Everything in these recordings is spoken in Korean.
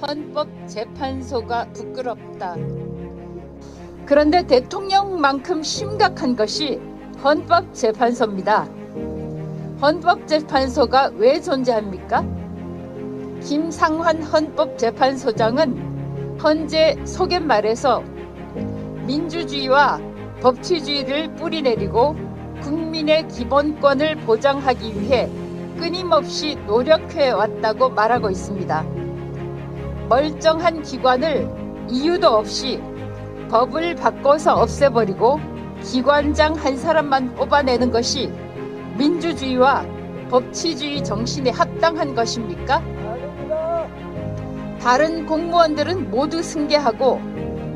헌법재판소가 부끄럽다. 그런데 대통령만큼 심각한 것이 헌법재판소입니다. 헌법재판소가 왜 존재합니까? 김상환 헌법재판소장은 헌재 소개말에서 민주주의와 법치주의를 뿌리내리고 국민의 기본권을 보장하기 위해 끊임없이 노력해 왔다고 말하고 있습니다. 멀쩡한 기관을 이유도 없이 법을 바꿔서 없애버리고 기관장 한 사람만 뽑아내는 것이 민주주의와 법치주의 정신에 합당한 것입니까? 다른 공무원들은 모두 승계하고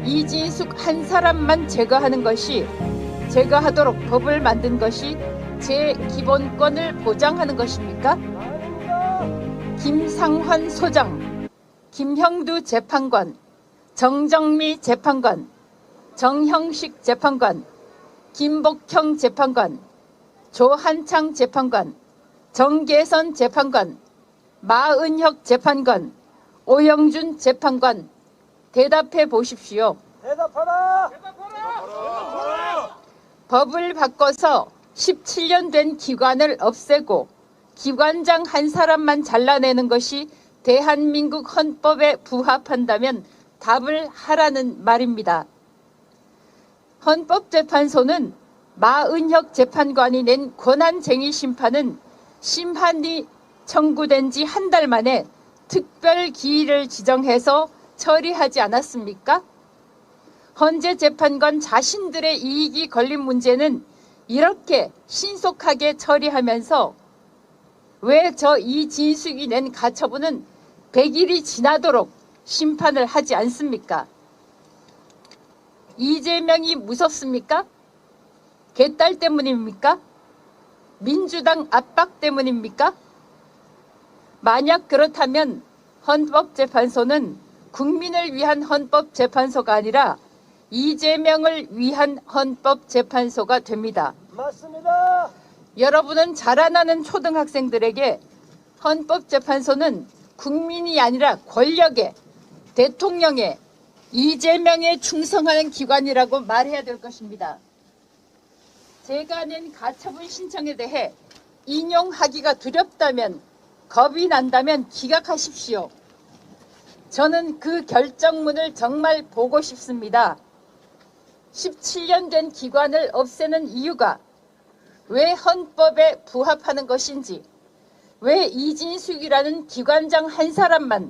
이진숙 한 사람만 제거하는 것이 제거하도록 법을 만든 것이 제 기본권을 보장하는 것입니까? 김상환 소장, 김형두 재판관, 정정미 재판관, 정형식 재판관, 김복형 재판관, 조한창 재판관, 정계선 재판관, 마은혁 재판관, 오영준 재판관 대답해 보십시오. 대답하라! 법을 바꿔서 17년 된 기관을 없애고 기관장 한 사람만 잘라내는 것이 대한민국 헌법에 부합한다면 답을 하라는 말입니다. 헌법재판소는 마은혁 재판관이 낸 권한쟁의 심판은 심판이 청구된 지 한 달 만에 특별 기일을 지정해서 처리하지 않았습니까? 헌재 재판관 자신들의 이익이 걸린 문제는 이렇게 신속하게 처리하면서 왜 저 이진숙이 낸 가처분은 100일이 지나도록 심판을 하지 않습니까? 이재명이 무섭습니까? 개딸 때문입니까? 민주당 압박 때문입니까? 만약 그렇다면 헌법재판소는 국민을 위한 헌법재판소가 아니라 이재명을 위한 헌법재판소가 됩니다. 맞습니다. 여러분은 자라나는 초등학생들에게 헌법재판소는 국민이 아니라 권력에 대통령에 이재명에 충성하는 기관이라고 말해야 될 것입니다. 제가 낸 가처분 신청에 대해 인용하기가 두렵다면 겁이 난다면 기각하십시오. 저는 그 결정문을 정말 보고 싶습니다. 17년 된 기관을 없애는 이유가 왜 헌법에 부합하는 것인지, 왜 이진숙이라는 기관장 한 사람만